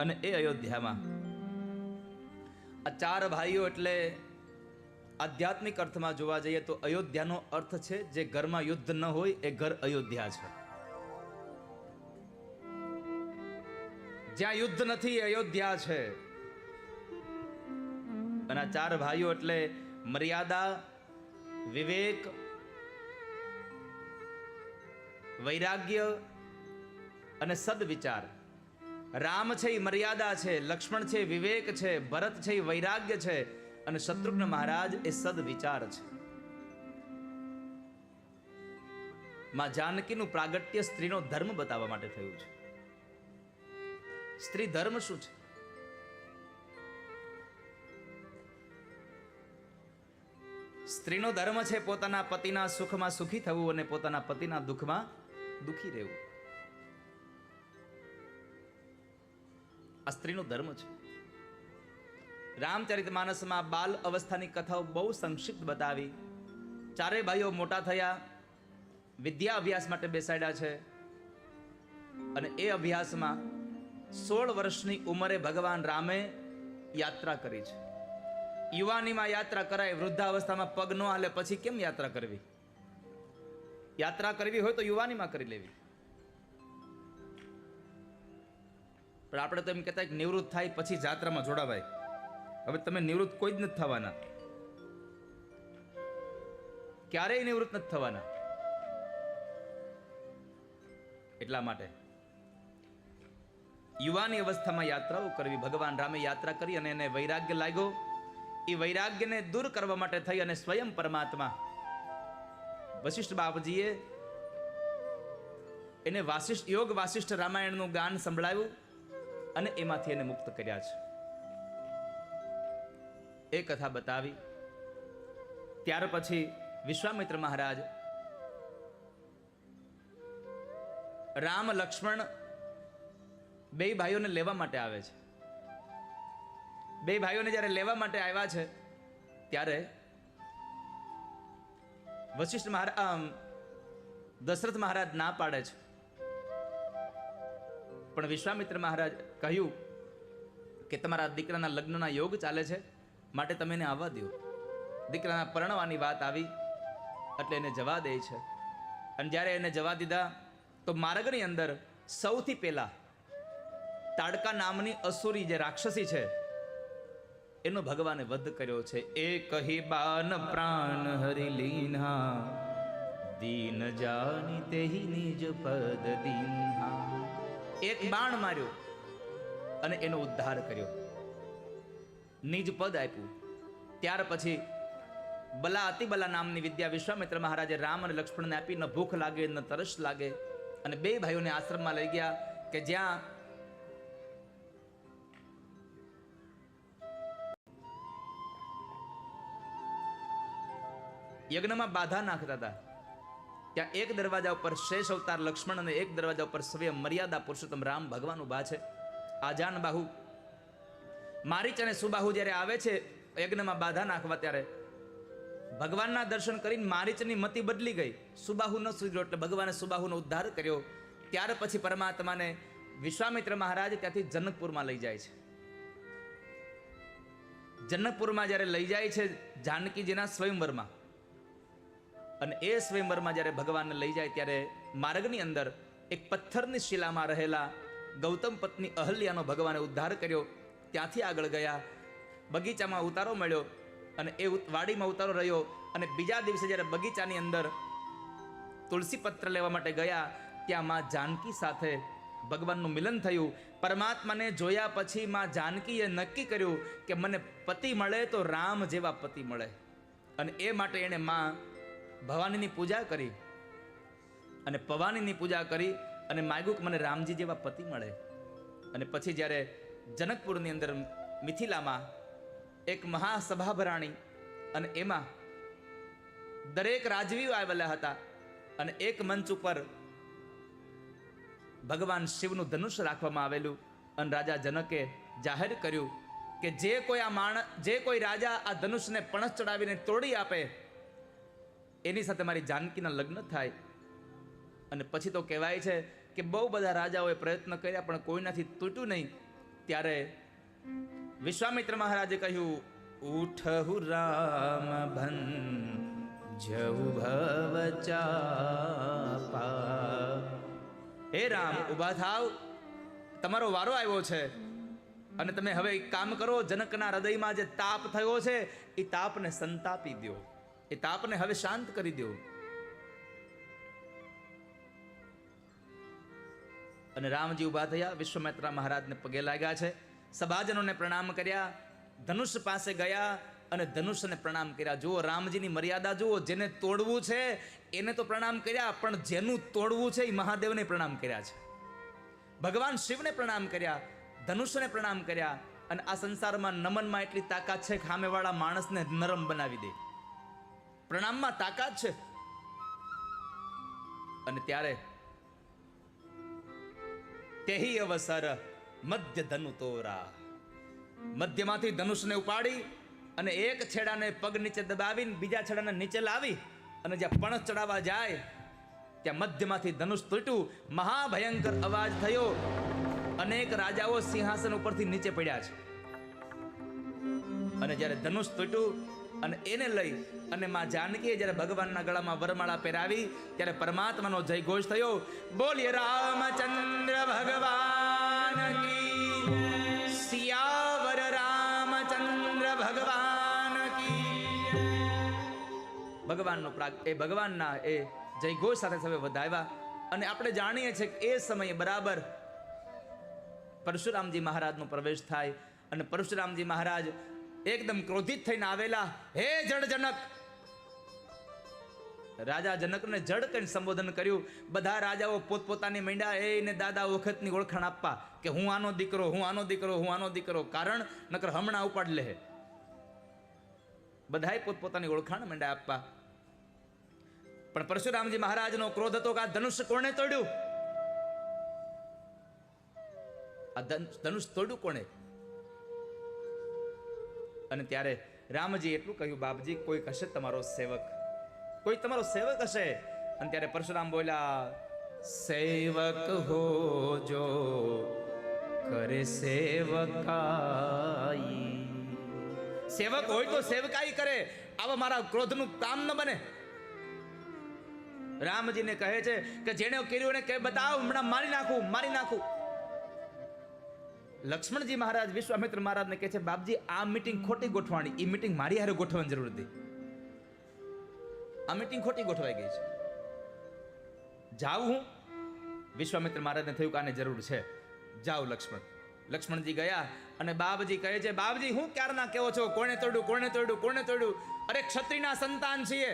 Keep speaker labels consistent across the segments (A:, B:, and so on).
A: અને એ અયોધ્યામાં. આ ચાર ભાઈઓ એટલે આધ્યાત્મિક અર્થમાં જોવા જઈએ તો અયોધ્યાનો અર્થ છે જે ઘરમાં યુદ્ધ ન હોય એ ઘર અયોધ્યા છે. જ્યાં યુદ્ધ નથી અયોધ્યા છે. અને આ ચાર ભાઈઓ એટલે મર્યાદા, વિવેક, વૈરાગ્ય અને સદવિચાર. રામ છે એ મર્યાદા છે, લક્ષ્મણ છે વિવેક છે, ભરત છે એ વૈરાગ્ય છે અને શત્રુઘ્ન મહારાજ એ સદવિચાર છે. માં જાનકીનું પ્રાગટ્ય સ્ત્રીનો ધર્મ બતાવવા માટે થયું છે. સ્ત્રી ધર્મ શું છે? સ્ત્રીનો ધર્મ છે પોતાના પતિના સુખમાં સુખી થવું અને પોતાના પતિના દુઃખમાં દુઃખી રહેવું. આ સ્ત્રીનો ધર્મ છે. રામચરિત માનસમાં બાલ અવસ્થાની કથાઓ બહુ સંક્ષિપ્ત બતાવી. ચારે ભાઈઓ મોટા થયા, વિદ્યા અભ્યાસ માટે બેસાડ્યા છે. અને એ અભ્યાસમાં સોળ વર્ષની ઉંમરે ભગવાન રામે યાત્રા કરી છે. યુવાનીમાં યાત્રા કરાય વૃદ્ધાવસ્થામાં પગ ન હાલે, પછી કેમ યાત્રા કરવી? યાત્રા કરવી હોય તો યુવાનીમાં કરી લેવી. પણ આપણે તો એમ કહેતા કે નિવૃત્ત થાય પછી જાત્રામાં જોડાવાય. હવે તમે નિવૃત્ત કોઈ જ નથી થવાના. ક્યારેય નિવૃત્ત નથી થવાના. એટલા માટે. યુવાની અવસ્થામાં યાત્રાઓ કરવી. ભગવાન રામે યાત્રા કરી અને એને વૈરાગ્ય લાગ્યો. એ વૈરાગ્યને દૂર કરવા માટે થઈ અને સ્વયં પરમાત્મા વશિષ્ઠ બાપજીએ એને વાસિષ્ઠ, યોગ વાસિષ્ઠ રામાયણનું ગાન સંભળાવ્યું. અને એમાંથી એને મુક્ત કર્યા છે. એ કથા બતાવી, ત્યાર પછી વિશ્વામિત્ર મહારાજ રામ લક્ષ્મણ બે ભાઈઓને લેવા માટે આવે છે. બે ભાઈઓને જ્યારે લેવા માટે આવ્યા છે, ત્યારે વશિષ્ઠ મહારાજ દશરથ મહારાજ ના પાડે છે. પણ વિશ્વામિત્ર મહારાજ કહ્યું કે તમારા દીકરાના લગ્નના યોગ ચાલે છે, માટે તમે એને આવવા દો દીકરાના પરણવાની વાત આવી, એટલે એને જવા દે છે. અને જ્યારે એને જવા દીધા, તો માર્ગની અંદર સૌથી પહેલાં તાડકા નામની અસુરી જે રાક્ષસી છે, એનો ભગવાને વધ કર્યો છે. એ કહી, બાન પ્રાણ હરી લીના દીન જાની તે નિજ પદ દીન્હા એક બાણ માર્યો અને એનો ઉદ્ધાર કર્યો. નિજ પદ આપ્યું. ત્યાર પછી બલા અતિબલા નામની વિદ્યા વિશ્વામિત્ર મહારાજે રામ અને લક્ષ્મણને આપી ન ભૂખ લાગે ન તરસ લાગે અને બે ભાઈઓને આશ્રમમાં લઈ ગયા કે જ્યાં યજ્ઞમાં બાધા નાખતા હતા. ત્યાં એક દરવાજા ઉપર શેષ અવતાર લક્ષ્મણ અને એક દરવાજા ઉપર સ્વયં મર્યાદા પુરુષોત્તમ રામ ભગવાન ઊભા છે. આજાન બાહુ. મારીચ અને સુબાહુ જ્યારે આવે છે, યજ્ઞમાં બાધા નાખવા ત્યારે ભગવાનના દર્શન કરીને મારીચની મતિ બદલી ગઈ. સુબાહુ ન સુધર્યો એટલે ભગવાને સુબાહુનો ઉદ્ધાર કર્યો. ત્યાર પછી પરમાત્માને વિશ્વામિત્ર મહારાજ ત્યાંથી જનકપુરમાં લઈ જાય છે. જનકપુરમાં જ્યારે લઈ જાય છે, જાનકીજીના સ્વયંવરમાં. અને એ સ્વયંવરમાં જ્યારે ભગવાનને લઈ જાય ત્યારે માર્ગની અંદર એક પથ્થરની શિલામાં રહેલા ગૌતમ પત્ની અહલ્યાનો ભગવાને ઉદ્ધાર કર્યો. ત્યાંથી આગળ ગયા. બગીચામાં ઉતારો મળ્યો અને એ વાડીમાં ઉતારો રહ્યો અને બીજા દિવસે જ્યારે બગીચાની અંદર તુલસી પત્ર લેવા માટે ગયા, ત્યાં માં જાનકી સાથે ભગવાનનું મિલન થયું. પરમાત્માને જોયા પછી માં જાનકીએ નક્કી કર્યું કે મને પતિ મળે તો રામ જેવા પતિ મળે. અને એ માટે એણે માં ભવાનીની પૂજા કરી અને પવાનીની પૂજા કરી અને માગ્યું કે મને રામજી જેવા પતિ મળે. અને પછી જ્યારે જનકપુરની અંદર મિથિલામાં એક મહાસભા ભરાણી અને એમાં દરેક રાજવીઓ આવેલા હતા અને એક મંચ ઉપર ભગવાન શિવનું ધનુષ રાખવામાં આવેલું અને રાજા જનકે જાહેર કર્યું કે જે કોઈ આ માણ, જે કોઈ રાજા આ ધનુષને પણસ ચડાવીને તોડી આપે એની સાથે મારી જાનકીના લગ્ન થાય. અને પછી તો કહેવાય છે કે બહુ બધા રાજાઓએ પ્રયત્ન કર્યા, પણ કોઈનાથી તૂટ્યું નહીં. ત્યારે વિશ્વામિત્ર મહારાજે કહ્યું, ઉઠહુ રામ ભન હે રામ, ઊભા થાવ. તમારો વારો આવ્યો છે. અને તમે હવે કામ કરો, જનકના હૃદયમાં જે તાપ થયો છે, એ તાપને સંતાપી દો એ તાપને હવે શાંત કરી દો અને રામજી ઊભા થયા. વિશ્વમિત્રા મહારાજને પગે લાગ્યા છે. સભાજનોને પ્રણામ કર્યા. ધનુષ પાસે ગયા અને ધનુષને પ્રણામ કર્યા. જુઓ, રામજીની મર્યાદા જુઓ, જેને તોડવું છે, એને તો પ્રણામ કર્યા, પણ જેનું તોડવું છે, એ મહાદેવને પ્રણામ કર્યા છે. ભગવાન શિવને પ્રણામ કર્યા, ધનુષને પ્રણામ કર્યા, અને આ સંસારમાં નમનમાં એટલી તાકાત છે કે સામેવાળા માણસને નરમ બનાવી દે. પ્રણામમાં તાકાત છે. અને ત્યારે તેહી અવસર મધ્ય ધનુ તોરા. મધ્યમાંથી ધનુષને ઉપાડી અને એક છેડાને પગ નીચે દબાવીને બીજા છેડાને નીચે લાવી અને જ્યાં પણસ ચડાવવા જાય, ત્યાં મધ્યમાંથી ધનુષ તૂટ્યું. મહાભયંકર અવાજ થયો. અનેક રાજાઓ સિંહાસન ઉપરથી નીચે પડ્યા છે. અને જ્યારે ધનુષ તૂટ્યું અને એને લઈ અને માં જાનકીએ જ્યારે ભગવાનના ગળામાં વરમાળા પહેરાવી, ત્યારે પરમાત્માનો જયઘોષ થયો. બોલીએ, રામચંદ્ર ભગવાન કી સિયાવર રામચંદ્ર ભગવાન કી ભગવાનનો પ્રાગ, એ ભગવાનના એ જયઘોષ સાથે સૌએ વધાવ્યા. અને આપણે જાણીએ છીએ કે એ સમયે બરાબર પરશુરામજી મહારાજનો પ્રવેશ થાય. અને પરશુરામજી મહારાજ એકદમ ક્રોધિત થઈને આવેલા, હે જડજનક રાજા જનકને જડ કઈ સંબોધન કર્યું. બધા રાજાઓ પોતપોતાની મીંડા એ ને દાદા વખતની ઓળખાણ આપવા કે, હું આનો દીકરો, હું આનો દીકરો, હું આનો દીકરો. કારણ નકર હમણાં ઉપાડ લે. બધાએ પોતપોતાની ઓળખાણ મીંડા આપવા. પણ પરશુરામજી મહારાજનો ક્રોધ હતો કે આ ધનુષ કોણે તોડ્યું? આ ધનુષ તોડ્યું કોણે? અને ત્યારે રામજી એટલું કહ્યું, બાપજી કોઈક હશે તમારો સેવક? કોઈ તમારો સેવક હશે? અને ત્યારે પરશુરામ બોલ્યા, સેવક હો જો કરે સેવકાઈ. સેવક હોય તો સેવકાઈ કરે, આવા મારા ક્રોધનું કામ ન બને. રામજીને કહે છે કે જેણે કર્યું એને કે બતાવ, હમણાં મારી નાખું મારી નાખું. લક્ષ્મણજી મહારાજ વિશ્વામિત્ર મહારાજને કહે છે, બાપજી, આ મિટિંગ ખોટી ગોઠવાણી. એ મીટિંગ મારી હારે ગોઠવવાની જરૂર હતી. આ મીટિંગ ખોટી ગોઠવાઈ ગઈ છે. જાઉં હું? વિશ્વામિત્ર મહારાજને થયું કે આને જરૂર છે. જાઉં લક્ષ્મણ. લક્ષ્મણજી ગયા અને બાબજી કહે છે બાબજી હું ક્યારના કેવો છો? કોણે તોડ્યું? કોણે તોડ્યું? કોણે તોડ્યું? અરે, ક્ષત્રિયના સંતાન છીએ.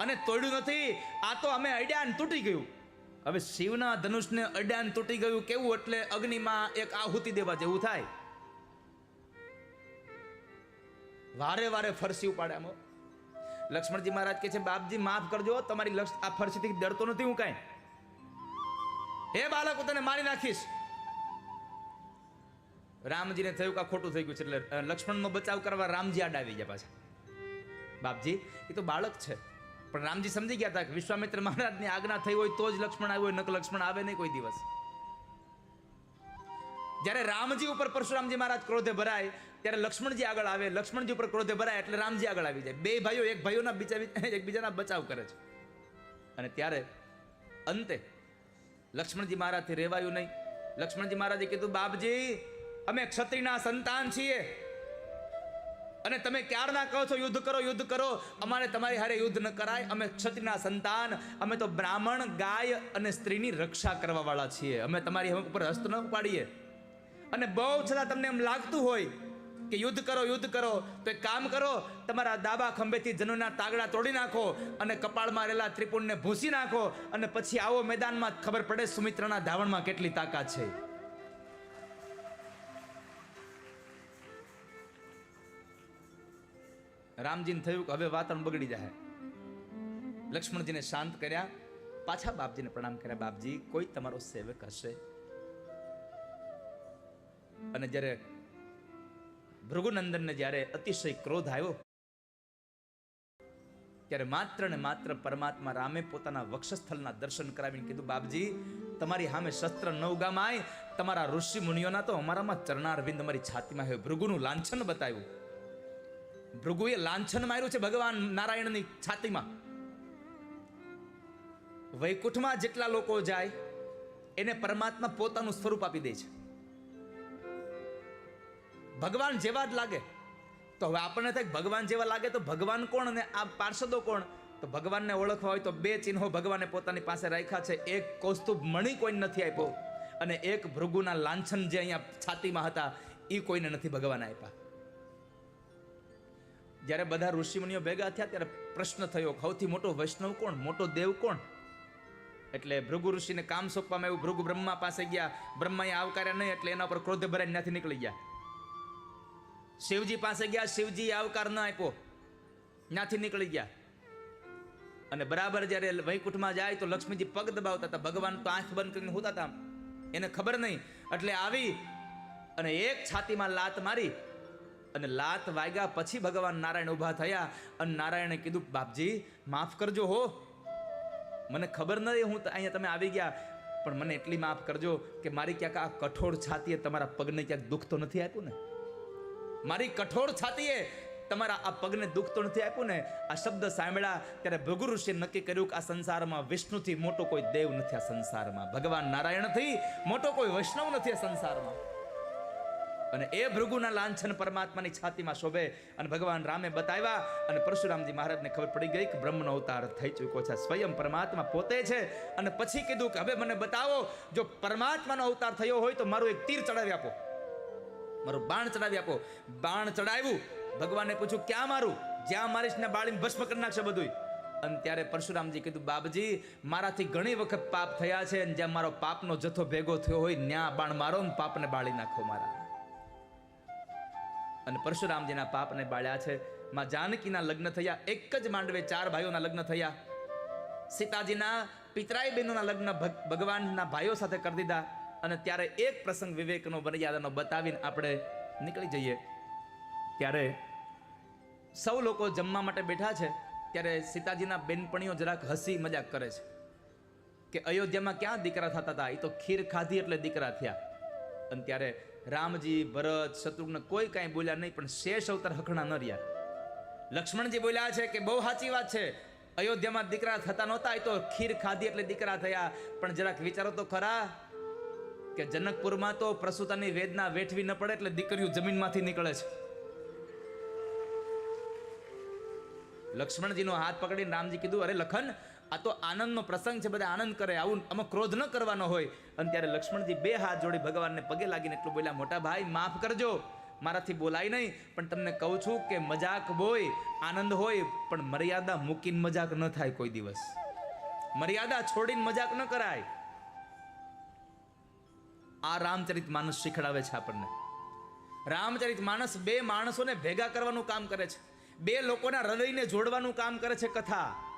A: અને તોડ્યું નથી. આ તો અમે અડ્યા તૂટી ગયું. હવે શિવના ધનુષને અડાન તૂટી ગયું કેવું એટલે અગ્નિમાં એક આહુતિ દેવા જેવું થાય. વારે વારે ફરસી ઉપાડે આમ લક્ષ્મણજી મહારાજ કે છે, બાપજી, માફ કરજો, તમારી લક્ષ આ ફરસીથી ડરતો નથી હું કાંઈ. હે બાળક તને મારી નાખીશ. રામજીને થયું કે ખોટું થઈ ગયું છે એટલે લક્ષ્મણનો બચાવ કરવા રામજી આડ આવી ગયા પાછા. બાપજી, એ તો બાળક છે. પણ રામજી સમજી ગયા હતા કે વિશ્વામિત્ર મહારાજની આજ્ઞા થઈ હોય તો જ લક્ષ્મણ આવ્યો હોય નક લક્ષ્મણ આવે નહીં કોઈ દિવસ. જ્યારે રામજી ઉપર પરશુરામજી મહારાજ ક્રોધે ભરાય, ત્યારે લક્ષ્મણજી આગળ આવે. લક્ષ્મણજી ઉપર ક્રોધે ભરાય એટલે રામજી આગળ આવી જાય. બે ભાઈઓ, એક ભાઈઓના બીજા એકબીજાના બચાવ કરે છે. અને ત્યારે અંતે લક્ષ્મણજી મહારાજથી રહેવાયું નહીં. લક્ષ્મણજી મહારાજે કીધું, બાપજી, અમે ક્ષત્રિયના સંતાન છીએ. અને તમે ક્યારના કહો છો, યુદ્ધ કરો યુદ્ધ કરો. અમારે તમારી હારે યુદ્ધ ન કરાય. અમે ક્ષત્રિયના સંતાન. અમે તો બ્રાહ્મણ, ગાય અને સ્ત્રીની રક્ષા કરવાવાળા છીએ. અમે તમારી ઉપર હસ્ત ન પાડીએ અને બહુ છતાં તમને એમ લાગતું હોય કે યુદ્ધ કરો યુદ્ધ કરો, તો એક કામ કરો, તમારા દાબા ખંભેથી જનુના તાગડા તોડી નાખો અને કપાળમાં રહેલા ત્રિપુણને ભૂસી નાખો અને પછી આવો મેદાનમાં ખબર પડે સુમિત્રના ધાવણમાં કેટલી તાકાત છે. રામજીને થયું કે હવે વાતાવરણ બગડી જાય લક્ષ્મણજીને શાંત કર્યા, પાછા બાપજીને પ્રણામ કર્યા, બાપજી, કોઈ તમારો સેવક હશે? અને જ્યારે ભૃગુનંદનને જ્યારે અતિશય ક્રોધ આવ્યો, ત્યારે માત્ર ને માત્ર પરમાત્મા રામે પોતાના વક્ષસ્થળના દર્શન કરાવીને કીધું, બાપજી, તમારી સામે શસ્ત્ર ન ઉગામાય. તમારા ઋષિ મુનિઓના તો અમારામાં ચરણારવિંદ અમારી છાતીમાં આવ્યો ભૃગુનું લાંછન બતાવ્યું. ભૃગુએ લાંછન માર્યું છે ભગવાન નારાયણની છાતીમાં. વૈકુંઠમાં જેટલા લોકો જાય, એને પરમાત્મા પોતાનું સ્વરૂપ આપી દે છે. ભગવાન જેવા જ લાગે. તો હવે આપણને થાય ભગવાન જેવા લાગે તો ભગવાન કોણ અને આ પાર્ષદો કોણ? તો ભગવાનને ઓળખવા હોય તો બે ચિહ્નો ભગવાને પોતાની પાસે રાખ્યા છે. એક કૌસ્તુભ મણી કોઈને નથી આપ્યો અને એક ભૃગુના લાંછન જે અહીંયા છાતીમાં હતા એ કોઈને નથી ભગવાન આપ્યા. જ્યારે બધા ઋષિમુનિઓ ભેગા થયા ત્યારે પ્રશ્ન થયો સૌથી મોટો વૈષ્ણવ કોણ? મોટો દેવ કોણ? એટલે ભૃગુ ઋષિને કામ સોંપવામાં આવ્યું. ભૃગુ બ્રહ્મા પાસે ગયા. બ્રહ્માએ આવકાર્યા નહીં એટલે એના પર ક્રોધ ભરાઈને ત્યાંથી નીકળી ગયા. શિવજી પાસે ગયા. શિવજી આવકાર ન આપ્યો. ત્યાંથી નીકળી ગયા. અને બરાબર જ્યારે વૈકુંઠમાં જાય તો લક્ષ્મીજી પગ દબાવતા હતા. ભગવાન તો આંખ બંધ કરીને હોતા હતા. એને ખબર નહીં. એટલે આવી અને એક છાતીમાં લાત મારી અને લાત વાગ્યા પછી ભગવાન નારાયણ ઊભા થયા અને નારાયણે કીધું, બાપજી, માફ કરજો હો. મને ખબર નથી હું અહીંયા તમે આવી ગયા, પણ મને એટલી માફ કરજો કે મારી ક્યાંક આ કઠોળ છાતીએ તમારા પગને ક્યાંક દુઃખ તો નથી આપ્યું ને? મારી કઠોર છાતીએ તમારા આ પગને દુઃખ તો નથી આપ્યું ને? આ શબ્દ સાંભળ્યા ત્યારે ભૃગુ ઋષિએ નક્કી કર્યું કે આ સંસારમાં વિષ્ણુથી મોટો કોઈ દેવ નથી આ સંસારમાં. ભગવાન નારાયણથી મોટો કોઈ વૈષ્ણવ નથી આ સંસારમાં. અને એ ભૃગુના લાંછન પરમાત્માની છાતીમાં શોભે અને ભગવાન રામે બતાવ્યા અને પરશુરામજી મહારાજને ખબર પડી ગઈ કે બ્રહ્મનો અવતાર થઈ ચૂક્યો છે. સ્વયં પરમાત્મા પોતે છે અને પછી કીધું કે હવે મને બતાવો, જો પરમાત્માનો અવતાર થયો હોય તો મારું એક તીર ચડાવી આપો. મારું બાણ ચડાવી આપો. બાણ ચડાવ્યું. ભગવાને પૂછ્યું, ક્યાં મારું? જ્યાં મારીશ ને બાળીને ભસ્મ કરી નાખશે બધું અને ત્યારે પરશુરામજી કીધું, બાપજી, મારાથી ઘણી વખત પાપ થયા છે અને જ્યાં મારો પાપનો જથ્થો ભેગો થયો હોય ત્યાં બાણ મારો ને પાપને બાળી નાખો મારા. અને પરશુરામજીના પાપને બાળ્યા છે. માં જાનકીના લગ્ન થયા, એક જ માંડવે ચાર ભાઈઓના લગ્ન થયા. સીતાજીના પિતરાઈ બહેનોના લગ્ન ભગવાનના ભાઈઓ સાથે કરી દીધા અને ત્યારે એક પ્રસંગ વિવેકનો મર્યાદાનો બતાવીને આપણે નીકળી જઈએ. ત્યારે સૌ લોકો જમવા માટે બેઠા છે, ત્યારે સીતાજીના બેનપણીઓ જરાક હસી મજાક કરે છે કે અયોધ્યામાં ક્યાં દીકરા થતા હતા? એ તો ખીર ખાધી એટલે દીકરા થયા. અને ત્યારે રામજી, ભરત, શત્રુઘ્ન કોઈ કાંઈ બોલ્યા નહીં, પણ શેષ અવતાર હખણા ન રહ્યા. લક્ષ્મણજી બોલ્યા છે કે બહુ સાચી વાત છે. અયોધ્યામાં દીકરા થતા નહોતા તો ખીર ખાધી એટલે દીકરા થયા. પણ જરાક વિચારો તો ખરા કે જનકપુરમાં તો પ્રસૂતાની વેદના વેઠવી ન પડે એટલે દીકરીઓ જમીનમાંથી નીકળે છે. લક્ષ્મણજીનો હાથ પકડીને રામજી કીધું, અરે લખન આ તો આનંદનો પ્રસંગ છે બધા આનંદ કરે, આવું આમાં ક્રોધ ન કરવાનો હોય. અને ત્યારે લક્ષ્મણજી બે હાથ જોડી ભગવાનને પગે લાગીને એટલું બોલ્યા, મોટા ભાઈ, માફ કરજો, મારાથી બોલાય નહીં, પણ તમને કહું છું કે મજાક હોય, આનંદ હોય, પણ મર્યાદા મૂકીને મજાક ન થાય કોઈ દિવસ. મર્યાદા છોડીને મજાક ન કરાય. આ રામચરિત માનસ શીખડાવે છે આપણને. રામચરિત માનસ બે માણસોને ભેગા કરવાનું કામ કરે છે. બે લોકોના હૃદયને જોડવાનું કામ કરે છે કથા.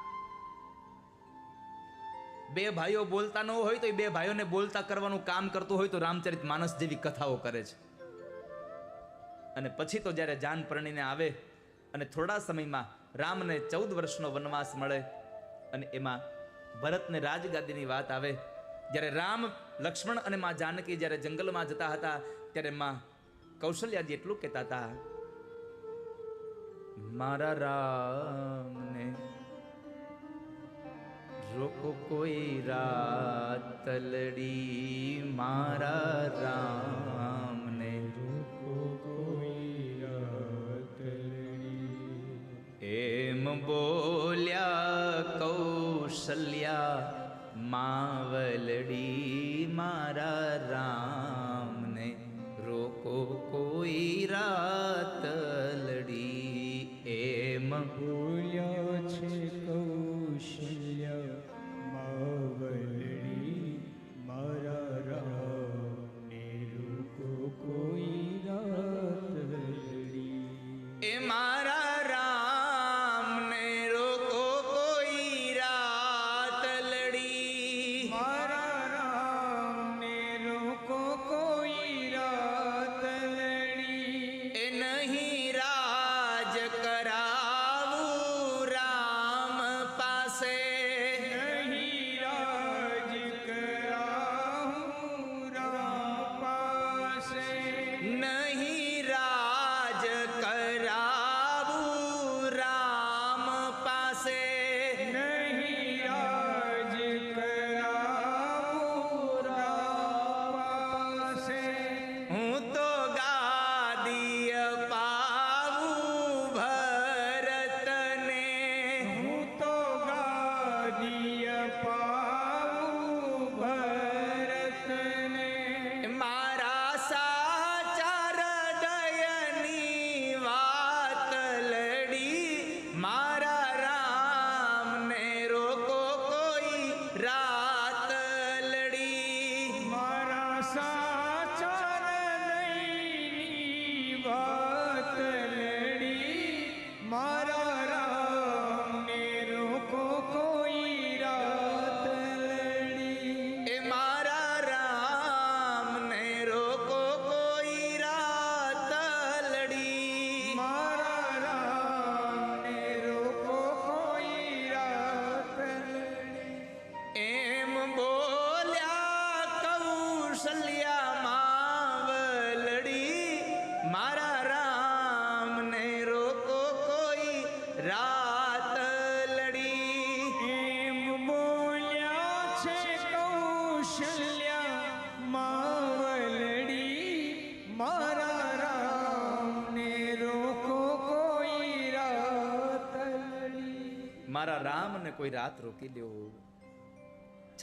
A: બે ભાઈઓ બોલતા ન હોય તો એ બે ભાઈઓને બોલતા કરવાનું કામ કરતું હોય તો રામચરિત માનસ જેવી કથાઓ કરે છે. અને પછી તો જ્યારે જાન પરણીને આવે અને થોડા સમયમાં રામને ચૌદ વર્ષનો વનવાસ મળે અને એમાં ભરતને રાજગાદીની વાત આવે, જ્યારે રામ લક્ષ્મણ અને માં જાનકી જ્યારે જંગલમાં જતા હતા, ત્યારે માં કૌશલ્યાજી એટલું કહેતા હતા, મારા રામને રોકો કોઈ રાતલડી મારા રામને મારા રામને કોઈ રાત રોકી લ્યો.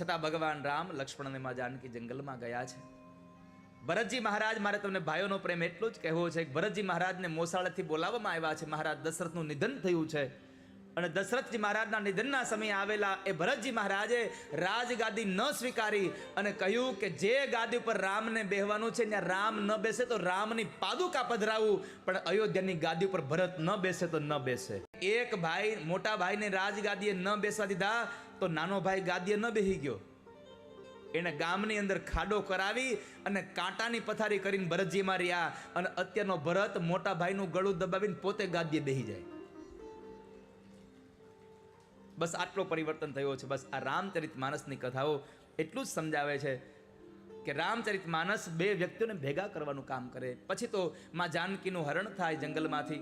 A: છતાં ભગવાન રામ લક્ષ્મણમાં જાનકી જંગલમાં ગયા છે. ભરતજી મહારાજ, મારે તમને ભાઈઓનો પ્રેમ એટલો જ કહેવો છે કે ભરતજી મહારાજને મોસાળેથી બોલાવવામાં આવ્યા છે. મહારાજ દશરથનું નિધન થયું છે. અને દશરથજી મહારાજના નિધનના સમયે આવેલા એ ભરતજી મહારાજે રાજગાદી ન સ્વીકારી અને કહ્યું કે જે ગાદી ઉપર રામને બેહવાનું છે, ત્યાં રામ ન બેસે તો રામની પાદુકા પધરાવું. પણ અયોધ્યાની ગાદી ઉપર ભરત ન બેસે તો ન બેસે. એક ભાઈ, મોટા ભાઈને રાજગાદીએ ન બેસવા દીધા તો નાનો ભાઈ ગાદીએ ન બેહી ગયો. એને ગામની અંદર ખાડો કરાવી અને કાંટાની પથારી કરીને ભરતજીમાં રહ્યા અને અત્યારનો ભરત મોટા ભાઈનું ગળું દબાવીને પોતે ગાદીએ બેહી જાય. બસ આટલો પરિવર્તન થયો છે. બસ આ રામચરિત માનસની કથાઓ એટલું જ સમજાવે છે કે રામચરિત માનસ બે વ્યક્તિઓને ભેગા કરવાનું કામ કરે. પછી તો માં જાનકીનું હરણ થાય જંગલમાંથી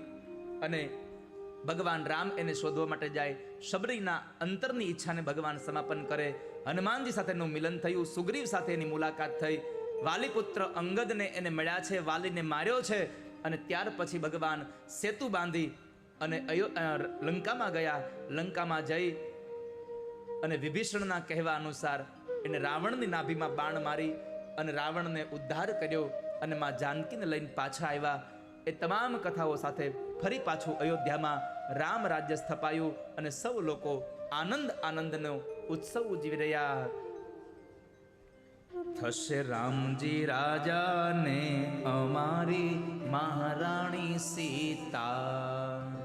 A: અને ભગવાન રામ એને શોધવા માટે જાય. શબરીના અંતરની ઈચ્છાને ભગવાન સમાપન કરે. હનુમાનજી સાથેનું મિલન થયું. સુગ્રીવ સાથે એની મુલાકાત થઈ. વાલીપુત્ર અંગદને એને મળ્યા છે. વાલીને માર્યો છે અને ત્યાર પછી ભગવાન સેતુ બાંધી અને અયો લંકામાં ગયા. લંકામાં જઈ અને વિભીષણના કહેવા અનુસાર એને રાવણની નાભીમાં બાણ મારી અને રાવણને ઉદ્ધાર કર્યો અને માં જાનકીને લઈને પાછા આવ્યા. એ તમામ કથાઓ સાથે ફરી પાછું અયોધ્યામાં રામ રાજ્ય સ્થપાયું અને સૌ લોકો આનંદ આનંદનો ઉત્સવ ઉજવી રહ્યા. થશે રામજી રાજાને અમારી મહારાણી સીતા.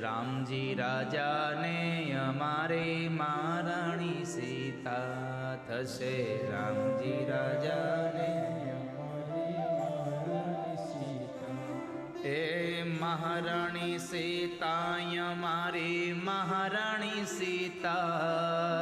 B: રામજી રાજાને અમારે મારાણી સીતા
A: થશે. રામજી રાજાને એ મહારાણી સીતા
B: મારી મહારાણી સીતા.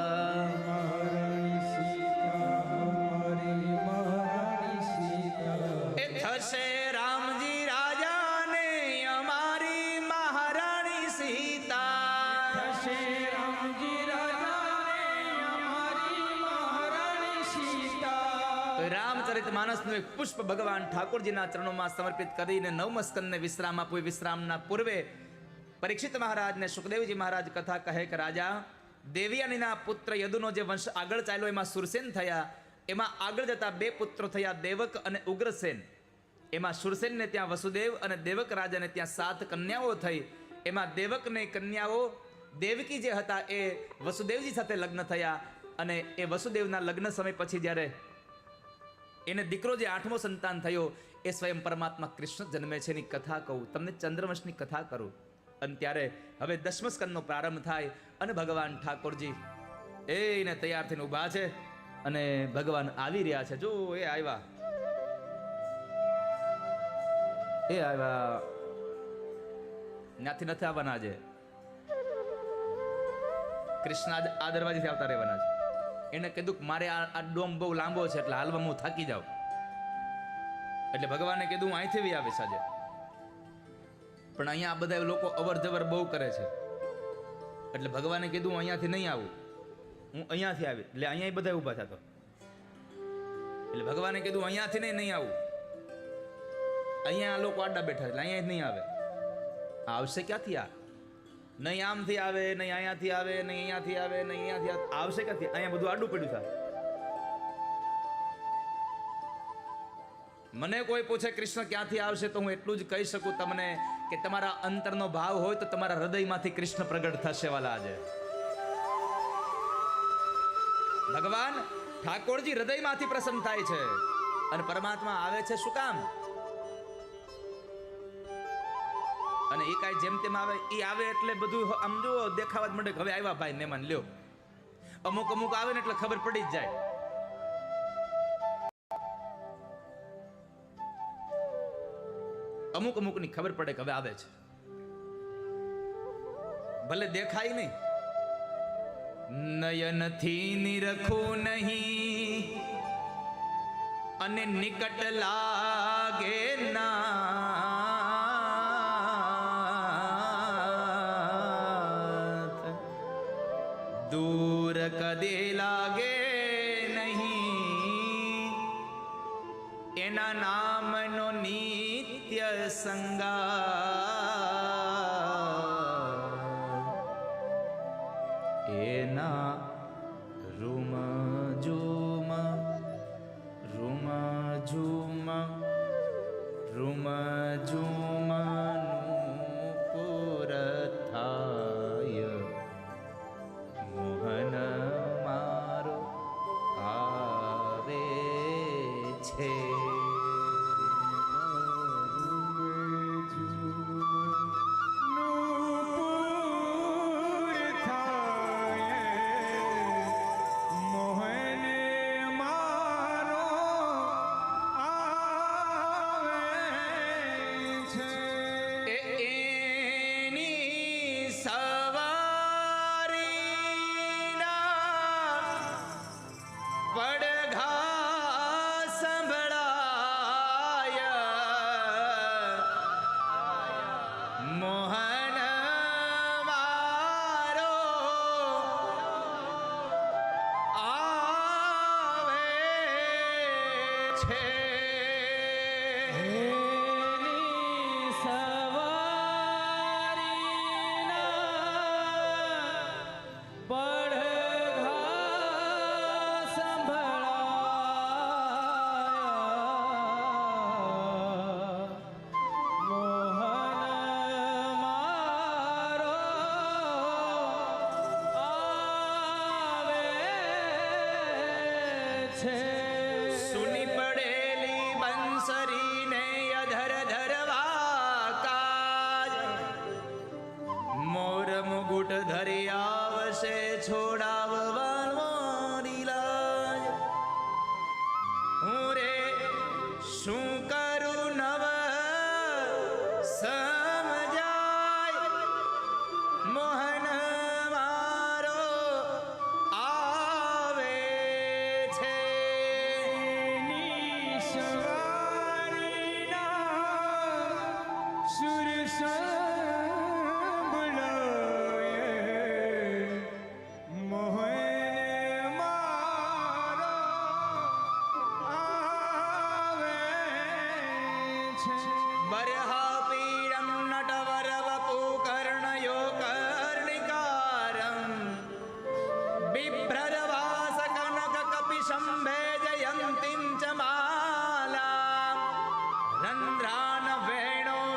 A: એક પુષ્પ ભગવાન ઠાકોરજીના ચરણોમાં સમર્પિત કરીને નવમસ્કનને વિશ્રામ આપ્યું વિશ્રામના પૂર્વે પરીક્ષિત મહારાજને સુખદેવજી મહારાજ કથા કહે કે, રાજા, દેવયાનીના પુત્ર યદુનો જે વંશ આગળ ચાલ્યો, એમાં સુરસેન થયા. એમાં આગળ જતા બે પુત્રો થયા, દેવક અને ઉગ્રસેન. એમાં સુરસેનને ત્યાં વસુદેવ અને દેવક રાજાને ત્યાં સાત કન્યાઓ થઈ. એમાં દેવકને કન્યાઓ દેવકી જે હતા, એ વસુદેવજી સાથે લગ્ન થયા અને એ વસુદેવના લગ્ન સમય પછી જ્યારે એને દીકરો જે આઠમો સંતાન થયો, એ સ્વયં પરમાત્મા કૃષ્ણ જન્મે છે એની કથા કહું. તમને ચંદ્રવંશની કથા કરું. અને ત્યારે હવે દસમ પ્રારંભ થાય અને ભગવાન ઠાકોરજી એને તૈયાર થઈને ઊભા છે અને ભગવાન આવી રહ્યા છે. જો, એ આવ્યા. એ આવ્યા. ત્યાંથી નથી આવવાના આજે. કૃષ્ણ આ દરવાજેથી આવતા રહેવાના છે. એને કીધું કે મારે આ ડોમ બહુ લાંબો છે, એટલે હાલમાં હું થાકી જાઉં. એટલે ભગવાને કીધું અહીંથી બી આવીશ આજે. પણ અહીંયા આ બધા લોકો અવર જવર બહુ કરે છે. એટલે ભગવાને કીધું અહીંયાથી નહીં આવું. હું અહીંયાથી આવી એટલે અહીંયા બધા ઊભા થતો એટલે ભગવાને કીધું, અહીંયાથી નહીં નહીં આવું. અહીંયા આ લોકો આડા બેઠા એટલે અહીંયા નહીં આવે. આવશે ક્યાંથી આ? નહીં આમથી આવે, નહીં અહીંયાથી આવે, નહીં અહીંયાથી આવે, નહીં અહીંયાથી આવે. આવશે ક્યાંથી? અહીંયા બધું આડું પડ્યું છે. મને કોઈ પૂછે, કૃષ્ણ, ક્યાંથી આવશે? તો હું એટલું જ કહી શકું તમને કે તમારા અંતરનો ભાવ હોય તો તમારા હૃદયમાંથી કૃષ્ણ પ્રગટ થશે વાલા આજે. ભગવાન ઠાકોરજી હૃદયમાંથી પ્રસન્ન થાય છે અને પરમાત્મા આવે છે શું કામ? અને એ કાંઈ જેમ તેમ આવે એ આવે એટલે બધું આમ જુઓ, દેખાવા જ માંડે હવે આવ્યા ભાઈ મહેમાન, લ્યો. અમુક અમુક આવે ને એટલે ખબર પડી જ જાય. અમુક અમુકની ખબર પડે કે હવે આવે છે. ભલે દેખાય નહીં. નયનથી નિરખું નહીં. અને નિકટ લાગે ના દૂર કદે લાગે નહીં એના નામનો નિત્ય સંગા એના room zoom room zoom room ઝૂમનું છે
B: love of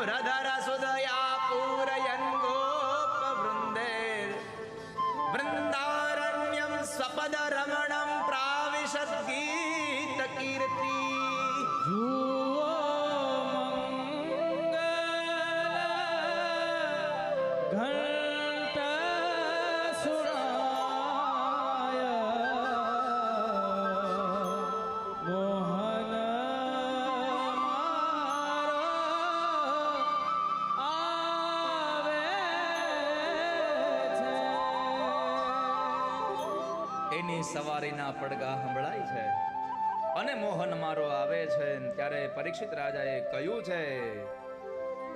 B: Radhara Sudha છે
A: સવારીના પડઘા સંભળાય છે. અને મોહન મારો આવે છે ત્યારે પરીક્ષિત રાજાએ કહ્યું છે,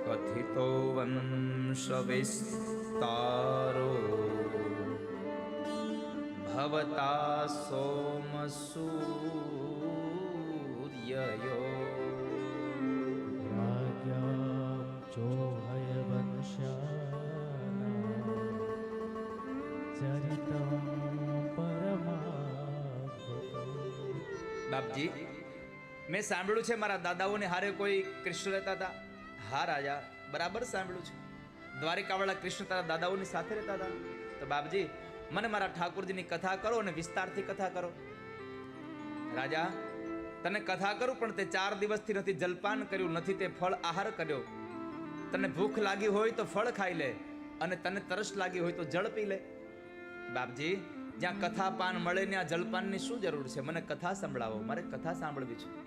A: કથિતો વંશ વિસ્તારો ભવતા સોમ સૂર્યયો. બાપજી મેં સાંભળ્યું છે મારા દાદાઓને હારે કોઈ કૃષ્ણ રહેતા હતા? હા, રાજા, બરાબર સાંભળ્યું છે. દ્વારિકાવાળા કૃષ્ણ તારા દાદાઓની સાથે રહેતા હતા? તો બાપજી, મને મારા ઠાકોરજીની કથા કરો અને વિસ્તારથી કથા કરો. રાજા, તને કથા કરું, પણ તે ચાર દિવસથી નથી, જલપાન કર્યું, નથી તે ફળ આહાર કર્યો. તને ભૂખ લાગી હોય તો ફળ ખાઈ લે, અને તને તરસ લાગી હોય તો જળ પી લે. બાપજી જ્યાં કથા પાન મળે ત્યાં જલપાનની શું જરૂર છે? મને કથા સંભળાવો. મારે કથા સાંભળવી છે.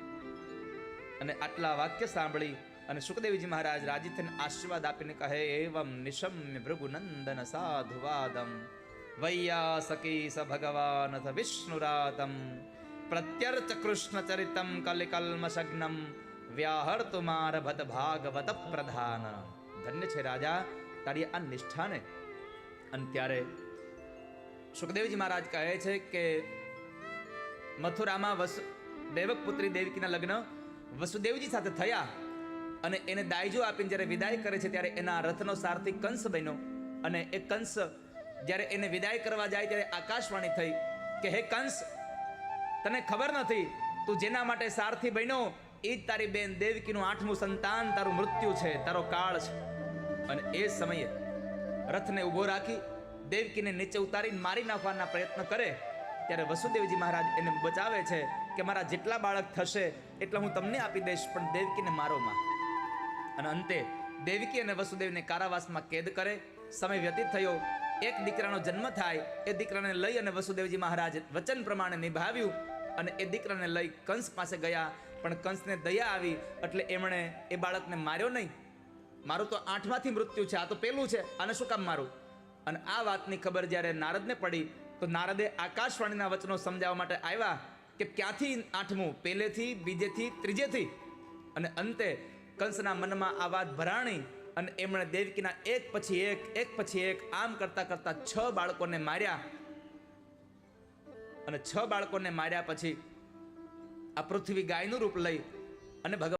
A: અને આટલા વાક્ય સાંભળી અને સુખદેવજી મહારાજ રાજી થઈને આશીર્વાદ આપીને કહે, એવમ નિશમ્ય ભૃગુનંદન સાધુવાદમ. વૈયાસકી સ ભગવાન વિષ્ણુરાતમ પ્રત્યર્ચ કૃષ્ણ ચરિતમ કલિકલ્મશગ્નમ વ્યાહર્તુ માર ભત ભાગવત પ્રધાન ધન્ય છે રાજા. તારી આ નિષ્ઠાને. અને ત્યારે સુખદેવજી મહારાજ કહે છે કે મથુરામાં વસુ, દેવક પુત્રી દેવકીના લગ્ન વસુદેવજી સાથે થયા અને એને દાયજો આપીને જ્યારે વિદાય કરે છે ત્યારે એના રથનો સારથી કંસ બન્યો અને એ કંસ જ્યારે એને વિદાય કરવા જાય ત્યારે આકાશવાણી થઈ કે, હે કંસ, તને ખબર નથી તું જેના માટે સારથી બન્યો? એ જ તારી બેન દેવકીનું આઠમું સંતાન, તારું મૃત્યુ છે, તારો કાળ છે. અને એ સમયે રથને ઊભો રાખી દેવકીને નીચે ઉતારીને મારી નાખવાના પ્રયત્ન કરે, ત્યારે વસુદેવજી મહારાજ એને બચાવે છે કે મારા જેટલા બાળક થશે એટલા હું તમને આપી દઈશ, પણ દેવકીને મારો માં. અને અંતે દેવકી અને વસુદેવને કારાવાસમાં કેદ કરે. સમય વ્યતીત થયો. એક દીકરાનો જન્મ થાય. એ દીકરાને લઈ અને વસુદેવજી મહારાજ વચન પ્રમાણે નિભાવ્યું અને એ દીકરાને લઈ કંસ પાસે ગયા. પણ કંસને દયા આવી, એટલે એમણે એ બાળકને માર્યો નહીં. મારું તો આઠમાંથી મૃત્યુ છે. આ તો પેલું છે. આને શું કામ મારું? અને આ વાતની ખબર જ્યારે નારદને પડી, તો નારદે આકાશવાણીના વચનો સમજાવવા માટે આવ્યા કે ક્યાંથી આઠમું? પહેલેથી, બીજેથી, ત્રીજેથી? અને અંતે કંસના મનમાં આ વાત ભરાણી અને એમણે દેવકીના એક પછી એક એક પછી એક આમ કરતા કરતા છ બાળકોને માર્યા. અને છ બાળકોને માર્યા પછી આ પૃથ્વી ગાયનું રૂપ લઈ અને ભગવાન